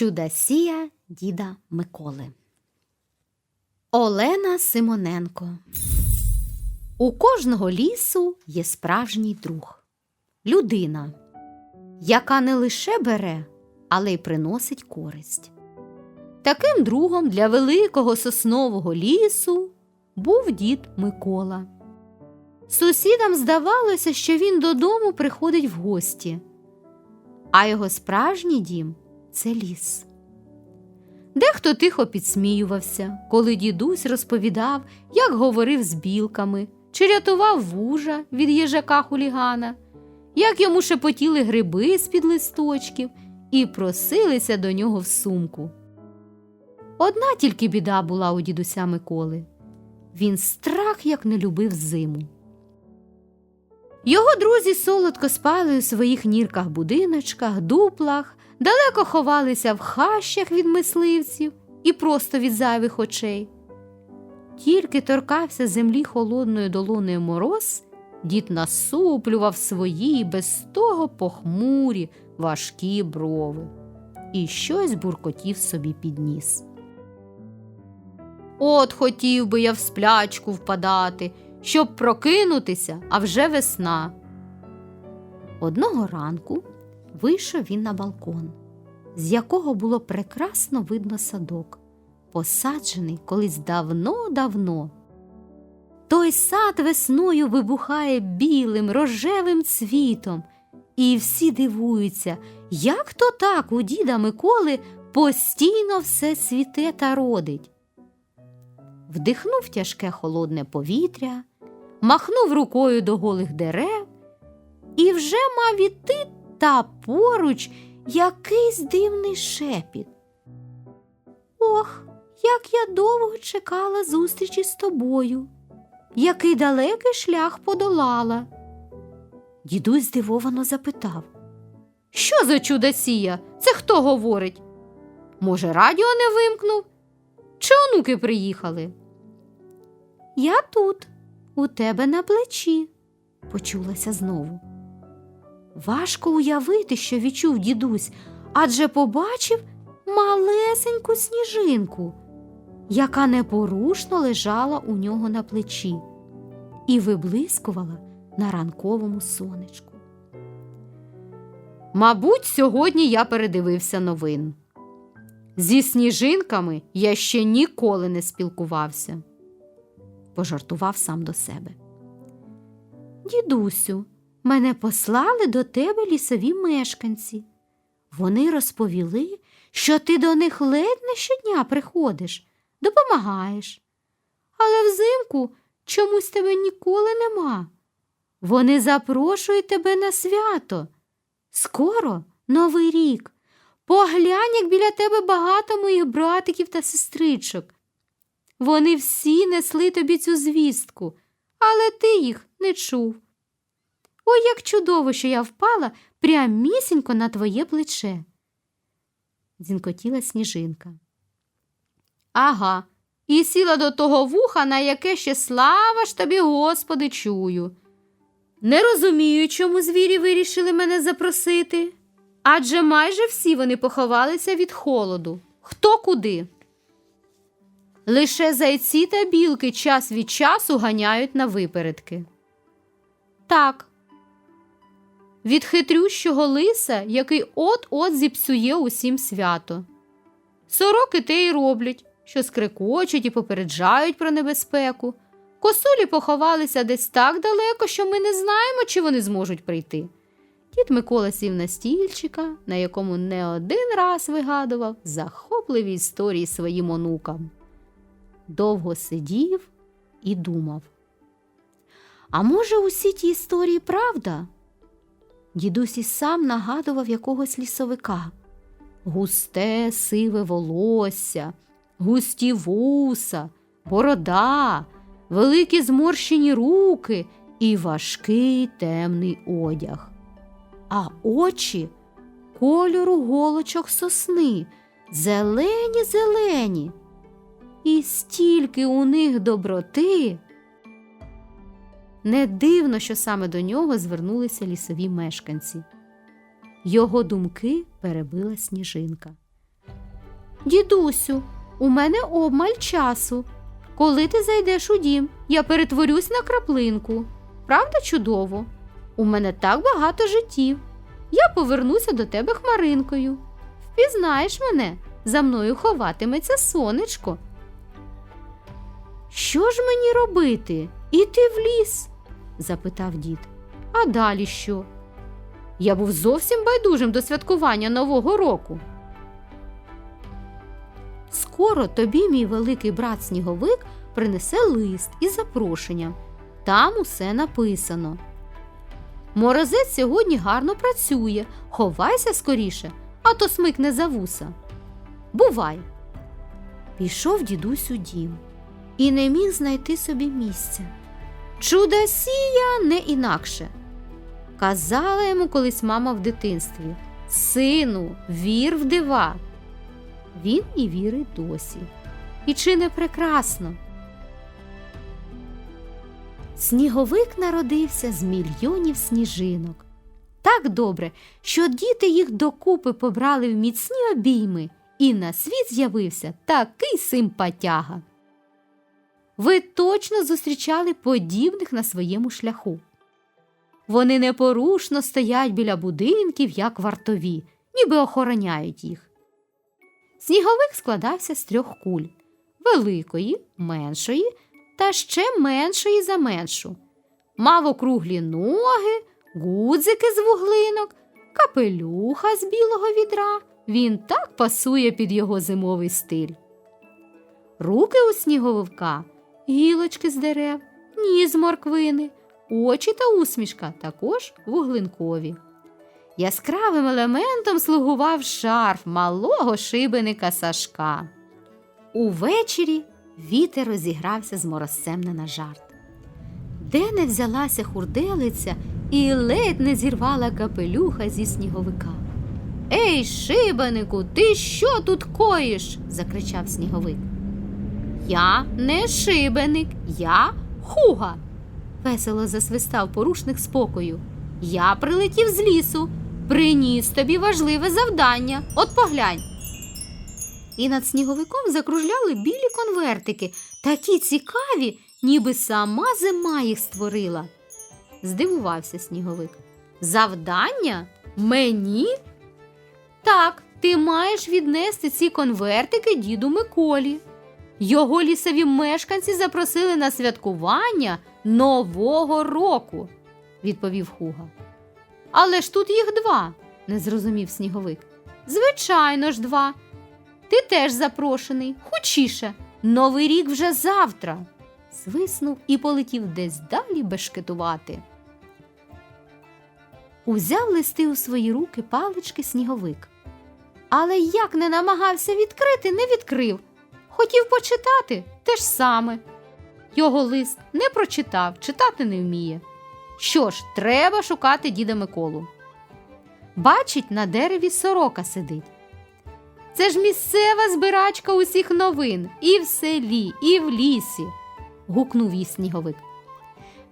Чудасія діда Миколи. Олена Симоненко. У кожного лісу є справжній друг людина, яка не лише бере, але й приносить користь. Таким другом для великого соснового лісу був дід Микола. Сусідам здавалося, що він додому приходить в гості, а його справжній дім це ліс. Дехто тихо підсміювався, коли дідусь розповідав, як говорив з білками, чи рятував вужа від їжака хулігана, як йому шепотіли гриби з-під листочків і просилися до нього в сумку. Одна тільки біда була у дідуся Миколи він страх як не любив зиму. Його друзі солодко спали у своїх нірках будиночках, дуплах, далеко ховалися в хащах від мисливців і просто від зайвих очей. Тільки торкався землі холодною долоною мороз, дід насуплював свої без того похмурі, важкі брови і щось буркотів собі під ніс. От хотів би я в сплячку впадати, щоб прокинутися, а вже весна. Одного ранку вийшов він на балкон, з якого було прекрасно видно садок, посаджений колись давно-давно. Той сад весною вибухає білим рожевим цвітом, і всі дивуються, як то так у діда Миколи постійно все цвіте та родить. Вдихнув тяжке холодне повітря, махнув рукою до голих дерев і вже мав іти та поруч якийсь дивний шепіт. Ох, як я довго чекала зустрічі з тобою, який далекий шлях подолала. Дідусь здивовано запитав Що за чудосія? Це хто говорить? Може, радіо не вимкнув? Чи онуки приїхали? Я тут, у тебе на плечі, почулася знову. Важко уявити, що відчув дідусь, адже побачив малесеньку сніжинку, яка непорушно лежала у нього на плечі і виблискувала на ранковому сонечку. Мабуть, сьогодні я передивився новин. Зі сніжинками я ще ніколи не спілкувався, пожартував сам до себе. Дідусю, мене послали до тебе лісові мешканці. Вони розповіли, що ти до них ледь не щодня приходиш, допомагаєш. Але взимку чомусь тебе ніколи нема. Вони запрошують тебе на свято. Скоро новий рік. Поглянь, як біля тебе багато моїх братиків та сестричок. Вони всі несли тобі цю звістку, але ти їх не чув. Ой, як чудово, що я впала прямісінько на твоє плече. Дзінкотіла сніжинка. Ага, і сіла до того вуха, на яке ще слава ж тобі, Господи, чую. Не розумію, чому звірі вирішили мене запросити. Адже майже всі вони поховалися від холоду. Хто куди? Лише зайці та білки час від часу ганяють на випередки. Так. Від хитрющого лиса, який от-от зіпсує усім свято. Сороки те й роблять, що скрикочуть і попереджають про небезпеку. Косулі поховалися десь так далеко, що ми не знаємо, чи вони зможуть прийти. Дід Микола сів на стільчика, на якому не один раз вигадував захопливі історії своїм онукам. Довго сидів і думав. А може, усі ті історії правда? Дідусь і сам нагадував якогось лісовика густе сиве волосся, густі вуса, борода, великі зморщені руки і важкий темний одяг а очі кольору голочок сосни, зелені зелені. І стільки у них доброти. Не дивно, що саме до нього звернулися лісові мешканці. Його думки перебила сніжинка. Дідусю, у мене обмаль часу. Коли ти зайдеш у дім, я перетворюсь на краплинку. Правда, чудово? У мене так багато життів. Я повернуся до тебе хмаринкою. Впізнаєш мене, за мною ховатиметься сонечко. Що ж мені робити? Іти в ліс? Запитав дід. А далі що? Я був зовсім байдужим до святкування Нового року. Скоро тобі, мій великий брат Сніговик, принесе лист із запрошенням. Там усе написано. Морозець сьогодні гарно працює. Ховайся скоріше, а то смикне за вуса. Бувай. Пішов дідусь у дім і не міг знайти собі місця. Чудосія не інакше. Казала йому колись мама в дитинстві Сину, вір в дива. Він і вірить досі. І чи не прекрасно? Сніговик народився з мільйонів сніжинок. Так добре, що діти їх докупи побрали в міцні обійми, і на світ з'явився такий симпатяга. Ви точно зустрічали подібних на своєму шляху. Вони непорушно стоять біля будинків, як вартові, ніби охороняють їх. Сніговик складався з трьох куль великої, меншої та ще меншої за меншу. Мав округлі ноги, гудзики з вуглинок, капелюха з білого відра. Він так пасує під його зимовий стиль. Руки у сніговика, гілочки з дерев, ніс морквини, очі та усмішка також вуглинкові. Яскравим елементом слугував шарф малого шибеника Сашка. Увечері вітер розігрався з морозцем не на жарт. Де не взялася хурделиця і ледь не зірвала капелюха зі сніговика. Ей, шибенику, ти що тут коїш? закричав сніговик. Я не шибеник, я хуга. весело засвистав порушник спокою. Я прилетів з лісу, приніс тобі важливе завдання. От поглянь. І над сніговиком закружляли білі конвертики, такі цікаві, ніби сама зима їх створила. Здивувався сніговик. Завдання? Мені? Так, ти маєш віднести ці конвертики діду Миколі. Його лісові мешканці запросили на святкування Нового року, відповів Хуга. Але ж тут їх два, не зрозумів сніговик. Звичайно ж, два. Ти теж запрошений, хочіше. Новий рік вже завтра. Свиснув і полетів десь далі бешкетувати. Узяв листи у свої руки палички сніговик. Але як не намагався відкрити, не відкрив. Хотів почитати те ж саме. Його лист не прочитав, читати не вміє. Що ж, треба шукати діда Миколу. Бачить, на дереві сорока сидить. Це ж місцева збирачка усіх новин і в селі, і в лісі. гукнув їй сніговик.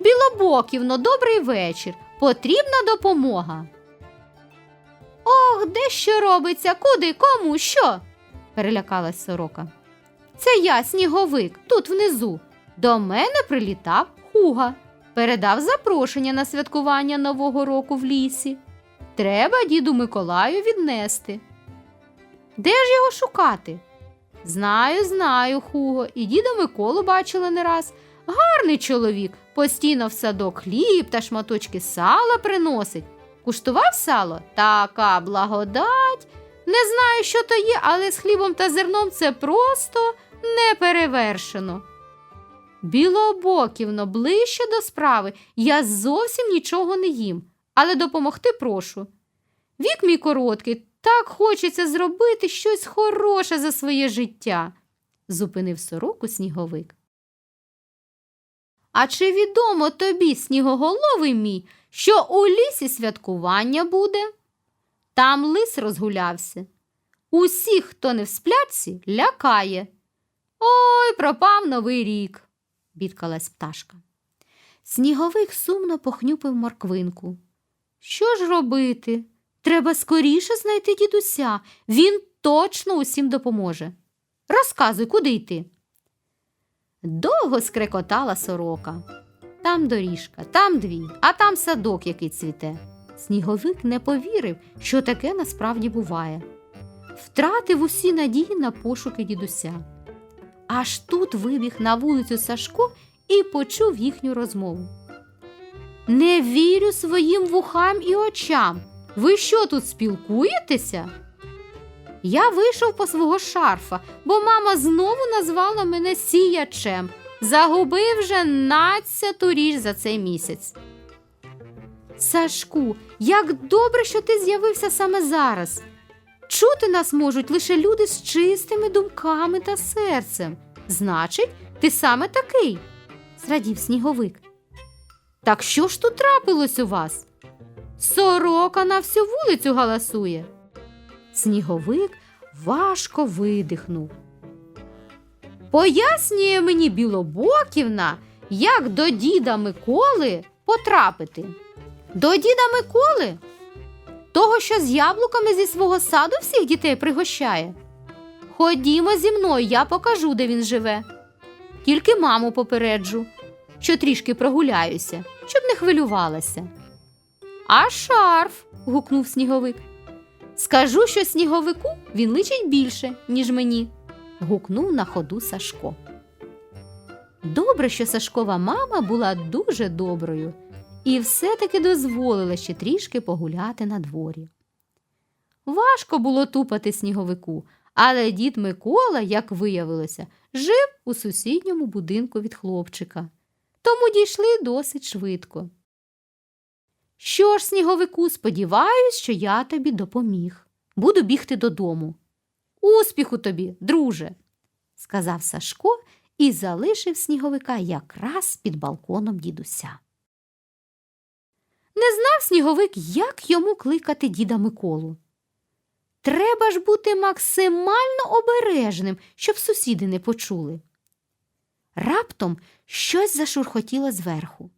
Білобоківно, добрий вечір. Потрібна допомога. Ох, де що робиться? Куди, кому, що? перелякалась сорока. Це я, сніговик, тут внизу. До мене прилітав Хуга, передав запрошення на святкування Нового року в лісі. Треба діду Миколаю віднести. Де ж його шукати? Знаю, знаю, Хуго, і діда Миколу бачила не раз. Гарний чоловік, постійно в садок хліб та шматочки сала приносить. Куштував сало? Така благодать. Не знаю, що то є, але з хлібом та зерном це просто неперевершено. Білообоківно, ближче до справи, я зовсім нічого не їм, але допомогти прошу. Вік мій короткий, так хочеться зробити щось хороше за своє життя, зупинив сороку сніговик. А чи відомо тобі, снігоголовий мій, що у лісі святкування буде? Там лис розгулявся. Усіх, хто не в сплячці, лякає. Ой, пропав новий рік, бідкалась пташка. Сніговик сумно похнюпив морквинку. Що ж робити? Треба скоріше знайти дідуся. Він точно усім допоможе. Розказуй, куди йти. Довго скрекотала сорока. Там доріжка, там дві, а там садок, який цвіте. Сніговик не повірив, що таке насправді буває. Втратив усі надії на пошуки дідуся. Аж тут вибіг на вулицю Сашко і почув їхню розмову. Не вірю своїм вухам і очам. Ви що тут спілкуєтеся? Я вийшов по свого шарфа, бо мама знову назвала мене сіячем. Загубив вже надцяту річ за цей місяць. Сашку, як добре, що ти з'явився саме зараз. Чути нас можуть лише люди з чистими думками та серцем. Значить, ти саме такий, зрадів сніговик. Так що ж тут трапилось у вас? Сорока на всю вулицю галасує. Сніговик важко видихнув. Пояснює мені Білобоківна, як до діда Миколи потрапити. До діда Миколи? Того, що з яблуками зі свого саду всіх дітей пригощає. Ходімо зі мною, я покажу, де він живе. Тільки маму попереджу, що трішки прогуляюся, щоб не хвилювалася. А шарф. гукнув сніговик. Скажу, що сніговику він личить більше, ніж мені. гукнув на ходу Сашко. Добре, що Сашкова мама була дуже доброю і все-таки дозволила ще трішки погуляти на дворі. Важко було тупати сніговику, але дід Микола, як виявилося, жив у сусідньому будинку від хлопчика, тому дійшли досить швидко. Що ж, сніговику, сподіваюсь, що я тобі допоміг. Буду бігти додому. Успіху тобі, друже, сказав Сашко і залишив сніговика якраз під балконом дідуся. Не знав сніговик, як йому кликати діда Миколу. Треба ж бути максимально обережним, щоб сусіди не почули. Раптом щось зашурхотіло зверху.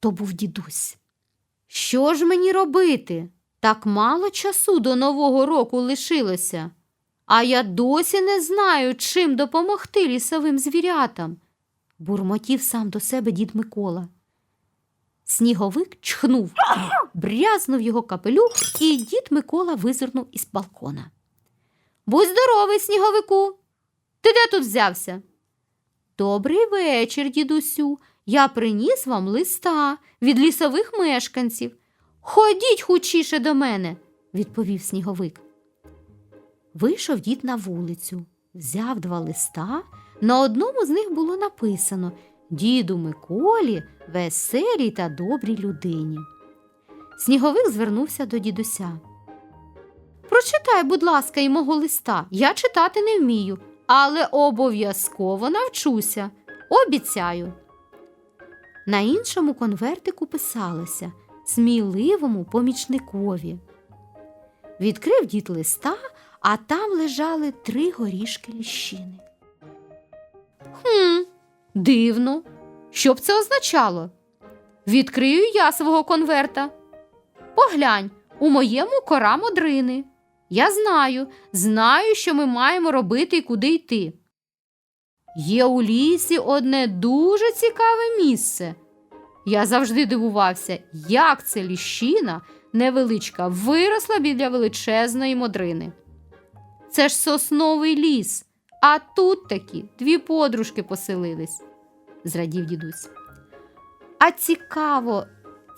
То був дідусь. Що ж мені робити? Так мало часу до Нового року лишилося, а я досі не знаю, чим допомогти лісовим звірятам, бурмотів сам до себе дід Микола. Сніговик чхнув, брязнув його капелюх, і дід Микола визирнув із балкона. Будь здоровий, сніговику. Ти де тут взявся? Добрий вечір, дідусю. Я приніс вам листа від лісових мешканців. Ходіть хучіше до мене, відповів сніговик. Вийшов дід на вулицю, взяв два листа. На одному з них було написано Діду Миколі, веселій та добрій людині. Сніговик звернувся до дідуся. Прочитай, будь ласка, і мого листа. Я читати не вмію, але обов'язково навчуся. Обіцяю. На іншому конвертику писалося сміливому помічникові. Відкрив дід листа, а там лежали три горішки ліщини. Дивно. Що б це означало? Відкрию я свого конверта. Поглянь, у моєму кора модрини. Я знаю, знаю, що ми маємо робити і куди йти. Є у лісі одне дуже цікаве місце. Я завжди дивувався, як це ліщина невеличка виросла біля величезної модрини. Це ж сосновий ліс, а тут такі дві подружки поселились, зрадів дідусь. А цікаво,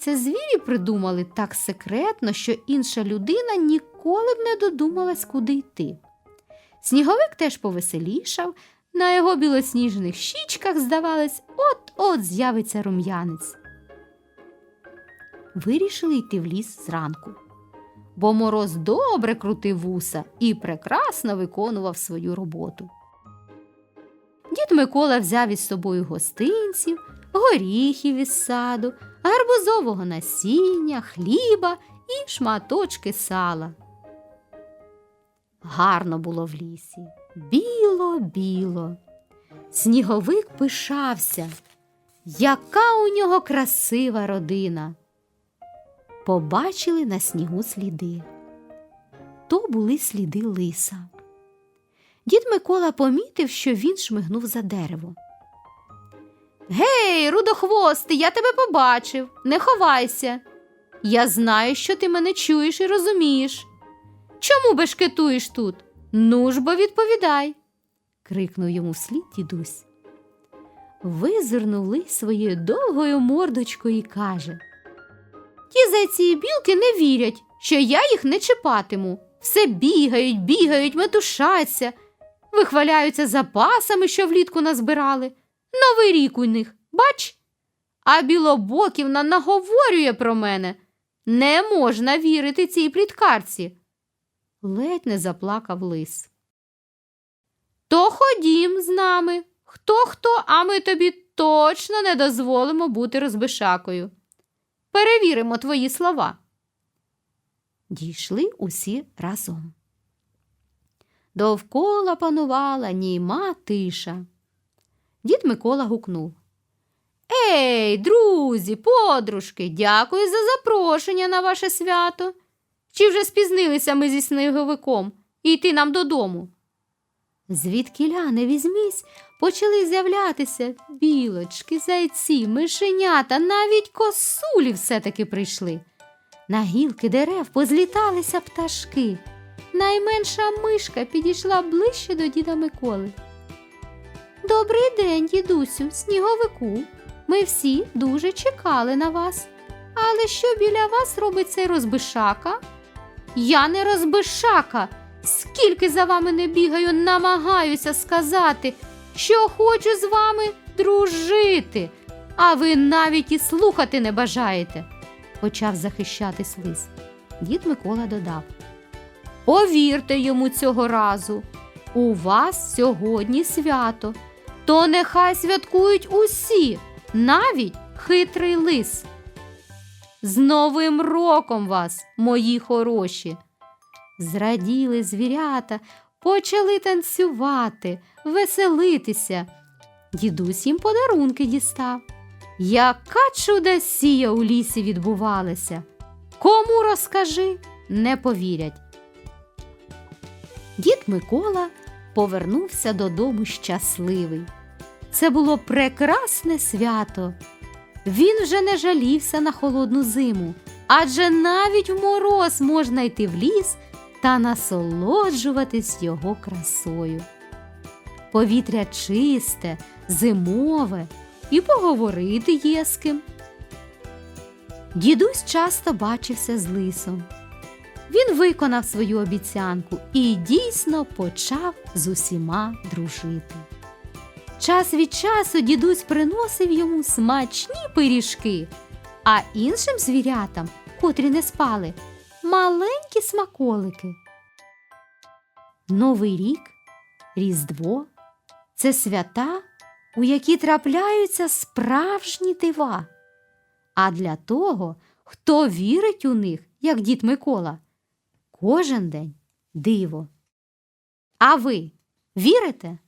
це звірі придумали так секретно, що інша людина ніколи б не додумалась, куди йти. Сніговик теж повеселішав, на його білосніжних щічках, здавалось, от-от з'явиться рум'янець. Вирішили йти в ліс зранку, бо мороз добре крутив вуса і прекрасно виконував свою роботу. Дід Микола взяв із собою гостинців, горіхів із саду, гарбузового насіння, хліба і шматочки сала. Гарно було в лісі, біло-біло. Сніговик пишався, яка у нього красива родина. Побачили на снігу сліди. То були сліди лиса. Дід Микола помітив, що він шмигнув за дерево. Гей, рудохвостий, я тебе побачив. Не ховайся. Я знаю, що ти мене чуєш і розумієш. Чому бешкетуєш тут? Ну ж бо відповідай, крикнув йому вслід дідусь. Визирнув лис своєю довгою мордочкою і каже Ті зайці і білки не вірять, що я їх не чіпатиму. Все бігають, бігають, метушаться, вихваляються запасами, що влітку назбирали. Новий рік у них, бач? А білобоківна наговорює про мене. Не можна вірити цій пліткарці. Ледь не заплакав лис. То ходім з нами. Хто хто, а ми тобі точно не дозволимо бути розбишакою. Перевіримо твої слова. Дійшли усі разом. Довкола панувала німа тиша. Дід Микола гукнув. Ей, друзі, подружки, дякую за запрошення на ваше свято. Чи вже спізнилися ми зі сніговиком і йти нам додому? Звідкіля не візьмись, почали з'являтися білочки, зайці, мишенята, навіть косулі все-таки прийшли. На гілки дерев позліталися пташки. Найменша мишка підійшла ближче до діда Миколи. Добрий день, дідусю, сніговику. Ми всі дуже чекали на вас. Але що біля вас робить цей розбишака? Я не розбишака. Скільки за вами не бігаю, намагаюся сказати, що хочу з вами дружити, а ви навіть і слухати не бажаєте, почав захищатись лис. Дід Микола додав. Повірте йому цього разу. У вас сьогодні свято, то нехай святкують усі, навіть хитрий лис. З Новим роком вас, мої хороші. Зраділи звірята, почали танцювати, веселитися. Дідусь їм подарунки дістав. Яка чудосія у лісі відбувалася. Кому розкажи, не повірять. Дід Микола повернувся додому щасливий. Це було прекрасне свято. Він вже не жалівся на холодну зиму, адже навіть в мороз можна йти в ліс та насолоджуватись його красою. Повітря чисте, зимове, і поговорити є з ким. Дідусь часто бачився з лисом. Він виконав свою обіцянку і дійсно почав з усіма дружити. Час від часу дідусь приносив йому смачні пиріжки, а іншим звірятам, котрі не спали, маленькі смаколики. Новий рік, Різдво це свята, у які трапляються справжні дива. А для того, хто вірить у них, як дід Микола, кожен день диво. А ви вірите?